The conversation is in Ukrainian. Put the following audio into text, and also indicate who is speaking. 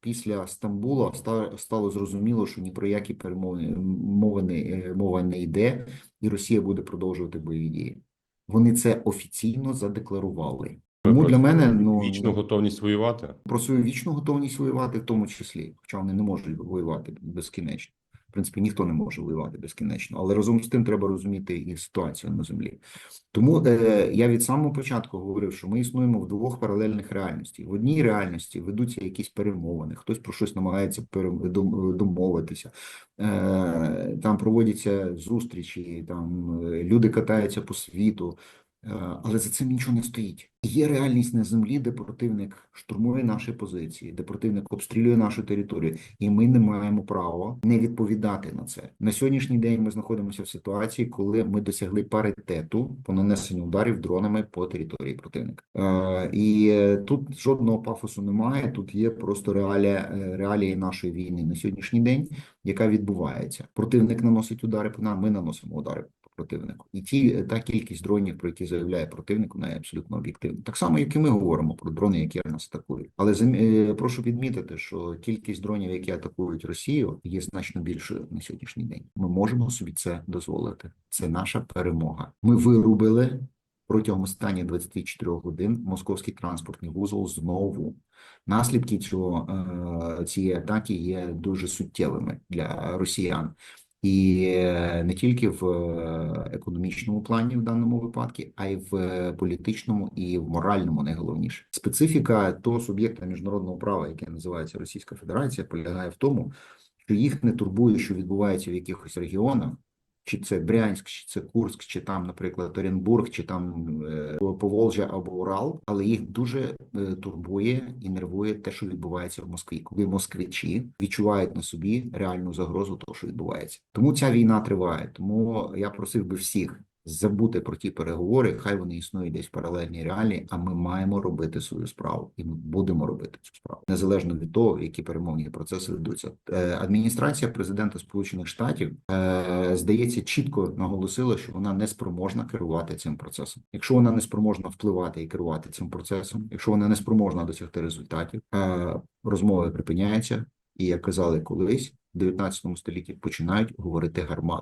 Speaker 1: після Стамбула стало зрозуміло, що ні про які перемовини е, мова не йде, і Росія буде продовжувати бойові дії. Вони це офіційно задекларували. Тому для мене ну
Speaker 2: вічну готовність воювати.
Speaker 1: про свою вічну готовність воювати, в тому числі, хоча вони не можуть воювати безкінечно. В принципі, ніхто не може воювати безкінечно, але разом з тим треба розуміти і ситуацію на землі. Тому е, я від самого початку говорив, що ми існуємо в двох паралельних реальності. В одній реальності ведуться якісь перемовини, хтось про щось намагається домовитися, е, там проводяться зустрічі, там е, люди катаються по світу. Е, Але за цим нічого не стоїть. Є реальність на землі, де противник штурмує наші позиції, де противник обстрілює нашу територію, і ми не маємо права не відповідати на це. На сьогоднішній день ми знаходимося в ситуації, коли ми досягли паритету по нанесенню ударів дронами по території противника. Е, І е, тут жодного пафосу немає. Тут є просто реалія, е, реалії нашої війни на сьогоднішній день, яка відбувається. Противник наносить удари по нам, ми наносимо удари противнику. І ті та кількість дронів, про які заявляє противник, вона є абсолютно об'єктивна. Так само, як і ми говоримо про дрони, які нас атакують. Але е, прошу відмітити, що кількість дронів, які атакують Росію, є значно більшою на сьогоднішній день. Ми можемо собі це дозволити. Це наша перемога. Ми вирубили. Протягом останніх 24 годин московський транспортний вузол знову наслідки цього е, цієї атаки є дуже суттєвими для росіян. І е, не тільки в е, економічному плані в даному випадку, а й в е, політичному і в моральному найголовніше. Специфіка того суб'єкта міжнародного права, яке називається Російська Федерація, полягає в тому, що їх не турбує, що відбувається в якихось регіонах, чи це Брянськ, чи це Курськ, чи там, наприклад, Оренбург, чи там е, Поволжя або Урал, але їх дуже е, турбує і нервує те, що відбувається в Москві, коли москвичі відчувають на собі реальну загрозу того, що відбувається. Тому ця війна триває. Тому я просив би всіх забути про ті переговори, хай вони існують десь в паралельній реалії, а ми маємо робити свою справу, і ми будемо робити цю справу незалежно від того, які перемовні процеси ведуться. Е, Адміністрація президента Сполучених Штатів е, здається чітко наголосила, що вона не спроможна керувати цим процесом. Якщо вона не спроможна впливати і керувати цим процесом, якщо вона не спроможна досягти результатів, е, розмови припиняються. І як казали колись, в 19 столітті починають говорити гармати.